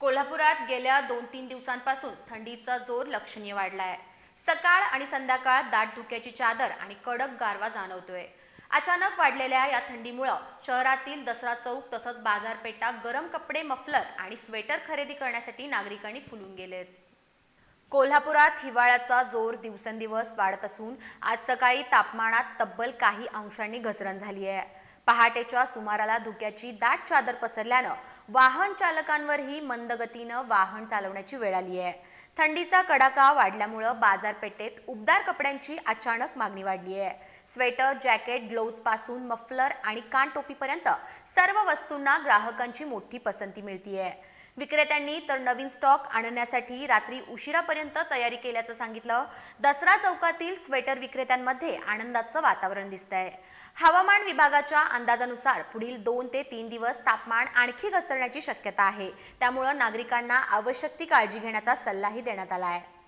कोल्हापुरात गेल्या दोन तीन दिवसांपासून थंडीचा जोर लक्षणीय वाढला आहे सकाळ आणि संध्याकाळ दाट धुक्याची चादर आणि कडक गारवा जाणवतोय. अचानक वाढलेल्या या थंडीमुळं शहरातील दसरा चौक तसंच बाजारपेठा गरम कपडे मफलर आणि स्वेटर खरेदी करण्यासाठी नागरिकांनी फुलून गेलेत. कोल्हापुरात हिवाळ्याचा जोर दिवसेंदिवस वाढत असून आज सकाळी तापमानात तब्बल काही अंशांनी घसरण झाली आहे पहाटेच्या सुमाराला धुक्याची दाट चादर पसरल्यानं वाहन चालकांवरही मंदगतीनं वाहन चालवण्याची वेळ आली आहे. थंडीचा कडाका वाढल्यामुळं बाजारपेठेत उबदार कपड्यांची अचानक मागणी वाढली आहे. स्वेटर जॅकेट ग्लोव्जपासून मफलर आणि कानटोपीपर्यंत सर्व वस्तूंना ग्राहकांची मोठी पसंती मिळतीये. विक्रेत्यांनी तर नवीन स्टॉक आणण्यासाठी रात्री उशिरापर्यंत तयारी केल्याचं सांगितलं. दसरा चौकातील स्वेटर विक्रेत्यांमध्ये आनंदाचं वातावरण दिसतंय. हवामान विभागाच्या अंदाजानुसार पुढील दोन ते तीन दिवस तापमान आणखी घसरण्याची शक्यता आहे. त्यामुळं नागरिकांना आवश्यक ती काळजी घेण्याचा सल्लाही देण्यात आला आहे